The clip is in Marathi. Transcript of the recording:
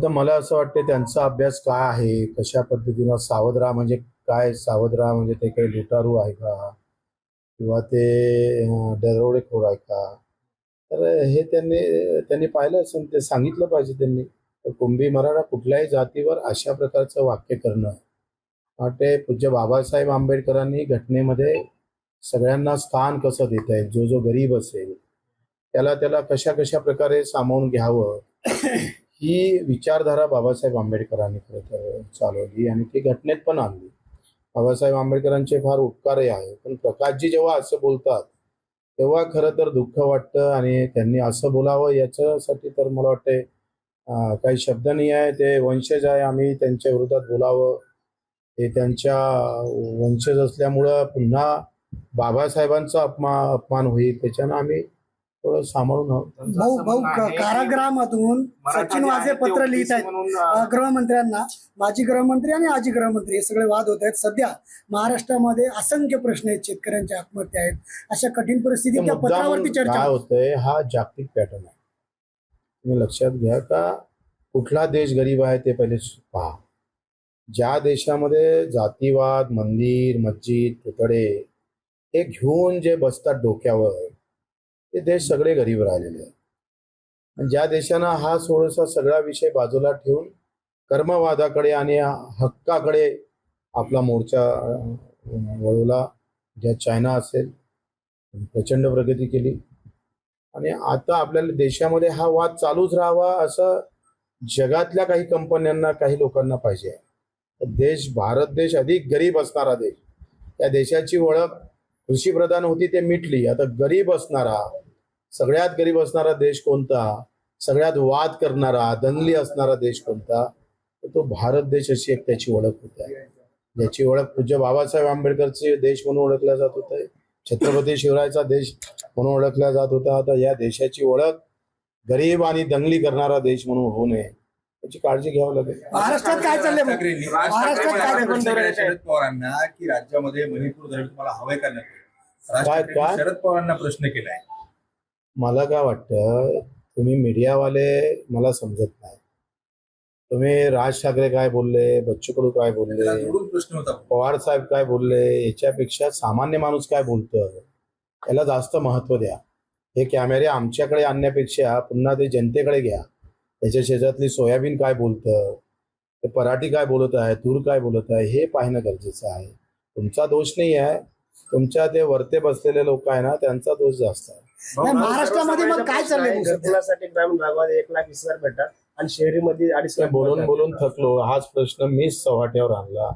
आता मला असं वाटतं त्यांचा अभ्यास काय आहे? कशा पद्धतीनं सावधरा म्हणजे काय? सावधरा म्हणजे ते काही लुटारू आहे का? किंवा ते दरोडेखोर आहे का? तर हे त्यांनी त्यांनी पाहिलं असेल ते सांगितलं पाहिजे त्यांनी. तर कुंभी मराठा कुठल्याही जातीवर अशा प्रकारचं वाक्य करणं. वाटते पूज्य बाबासाहेब आंबेडकरांनी घटनेमध्ये सगळ्यांना स्थान कसं देता येईल जो जो गरीब असेल त्याला त्याला कशा कशा प्रकारे सामावून घ्यावं? ही विचारधारा बाबासाहेब आंबेडकरांनी खरं तर चालवली आणि ती घटनेत पण आणली. बाबासाहेब आंबेडकरांचे फार उपकारही आहे पण प्रकाशजी जेव्हा असं बोलतात तेव्हा खरं तर दुःख वाटतं आणि त्यांनी असं बोलावं याच्यासाठी तर मला वाटते काही शब्द नाही आहे. ते वंशज आहे आम्ही त्यांच्या विरोधात बोलावं. हे त्यांच्या वंशज असल्यामुळं पुन्हा बाबासाहेबांचा अपमा अपमान होईल. त्याच्यानं आम्ही थोडं सांभाळून आहोत भाऊ भाऊ क- कारागृहामधून सचिन वाजे पत्र लिहित आहेत अ, गृहमंत्र्यांना माजी गृहमंत्री आणि आजी गृहमंत्री हे सगळे वाद होत आहेत. सध्या महाराष्ट्रामध्ये असंख्य प्रश्न आहेत. शेतकऱ्यांच्या आत्महत्या आहेत. अशा कठीण परिस्थितीत त्या पत्रावरती चर्चा काय होते. होतंय हा जागतिक पॅटर्न आहे. तुम्ही लक्षात घ्या का कुठला देश गरीब आहे ते पहिले पहा. ज्या देशामध्ये जातीवाद मंदिर मस्जिद पुतळे हे घेऊन जे बसतात डोक्यावर ते देश सगळे गरीब राहिलेले आहेत. आणि ज्या देशानं हा थोडासा सगळा विषय बाजूला ठेवून कर्मवादाकडे आणि हक्काकडे आपला मोर्चा वळवला ज्या चायना असेल प्रचंड प्रगती केली. आणि आता आपल्याला देशामध्ये हा वाद चालूच राहावा असं जगातल्या काही कंपन्यांना काही लोकांना पाहिजे देश भारत देश अधिक गरीब असणारा देश. त्या देशाची ओळख कृषीप्रधान होती ते मिटली. आता गरीब असणारा सगळ्यात गरीब असणारा देश कोणता? सगळ्यात वाद करणारा दंगली असणारा देश कोणता? तर तो भारत देश अशी एक त्याची ओळख होत आहे. ज्याची ओळख पूज्य बाबासाहेब आंबेडकरचे देश म्हणून ओळखला जात होता. छत्रपती शिवरायाचा देश म्हणून ओळखला जात होता. आता या देशाची ओळख गरीब आणि दंगली करणारा देश म्हणून होऊ नये. याची काळजी घ्यावी लागेल. महाराष्ट्रात काय चाललंय महाराष्ट्रात काय शरद पवारांना की राज्यामध्ये मणिपूर धरण तुम्हाला हवंय का नाही राज? शरद पवारांना प्रश्न केलाय. मला काय वाटतं तुम्ही मीडियावाले मला समजत नाही. तुम्ही राज ठाकरे काय बोलले बच्चू कडू काय बोलले जोडून प्रश्न होता. पवार साहेब काय बोलले याच्यापेक्षा सामान्य माणूस काय बोलतं याला जास्त महत्त्व द्या. हे कॅमेरे आमच्याकडे आणण्यापेक्षा पुन्हा ते जनतेकडे घ्या. त्याच्या शेजातली सोयाबीन काय बोलतं ते पराठी काय बोलत आहे तूर काय बोलत आहे हे पाहणं गरजेचं आहे. तुमचा दोष नाही आहे तुमच्या ते वरते बसलेले लोक आहे ना त्यांचा दोष जास्त आहे नाही, महाराष्ट्रामध्ये मग काय चाललंय सध्या? घरकुलासाठी ग्रामीण भागामध्ये एक लाख वीस हजार भेटतात आणि शहरीमध्ये अडीच ते लाख बोलून. बोलून थकलो हाच प्रश्न मीच चव्हाट्यावर आणला